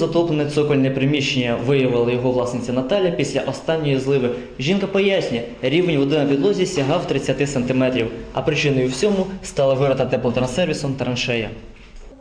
Затоплене цокольне приміщення виявила його власниця Наталя після останньої зливи. Жінка пояснює, рівень води на підлозі сягав 30 сантиметрів, а причиною всьому стала вирота теплотрансервісом траншея.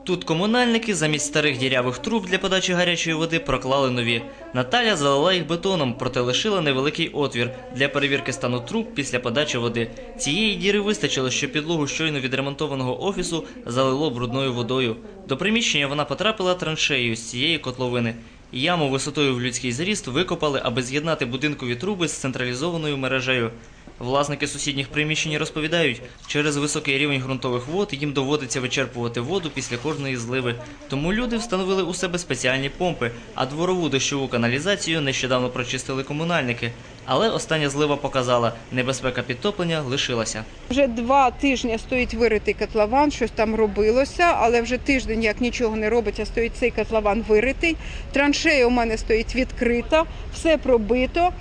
Тут комунальники замість старих дірявих труб для подачі гарячої води проклали нові. Наталя залила їх бетоном, проте лишила невеликий отвір для перевірки стану труб після подачі води. Цієї діри вистачило, що підлогу щойно відремонтованого офісу залило брудною водою. До приміщення вона потрапила траншеєю з цієї котловини. Яму висотою в людський зріст викопали, аби з'єднати будинкові труби з централізованою мережею. Власники сусідніх приміщень розповідають, через високий рівень ґрунтових вод їм доводиться вичерпувати воду після кожної зливи. Тому люди встановили у себе спеціальні помпи, а дворову дощову каналізацію нещодавно прочистили комунальники. Але остання злива показала, небезпека підтоплення лишилася. Вже два тижні стоїть виритий котлован, щось там робилося, але вже тиждень як нічого не робиться, стоїть цей котлован виритий. Траншея у мене стоїть відкрита, все пробито.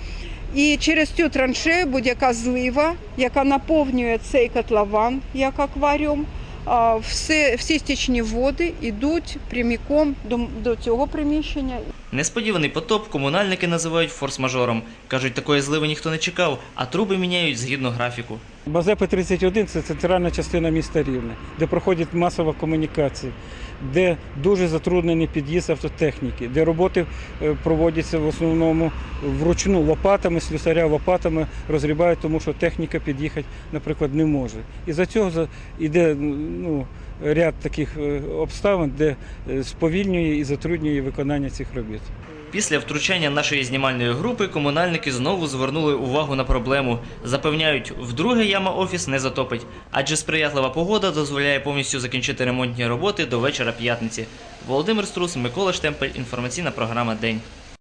І через цю траншею будь-яка злива, яка наповнює цей котлован як акваріум, все, всі стічні води йдуть пряміком до, до цього приміщення. Несподіваний потоп комунальники називають форс-мажором. Кажуть, такої зливи ніхто не чекав, а труби міняють згідно графіку. Базепи 31 це центральна частина міста Рівне, де проходить масова комунікація, де дуже затруднений під'їзд автотехніки, де роботи е, проводяться в основному вручну лопатами, слюсаря лопатами розрібають, тому що техніка під'їхати, наприклад, не може. І за цього йде ну, ряд таких е, обставин, де е, сповільнює і затруднює виконання цих робіт. Після втручання нашої знімальної групи комунальники знову звернули увагу на проблему. Запевняють, вдруге яма офіс не затопить, адже сприятлива погода дозволяє повністю закінчити ремонтні роботи до вечора п'ятниці. Володимир Струс, Микола Штемпель, інформаційна програма День.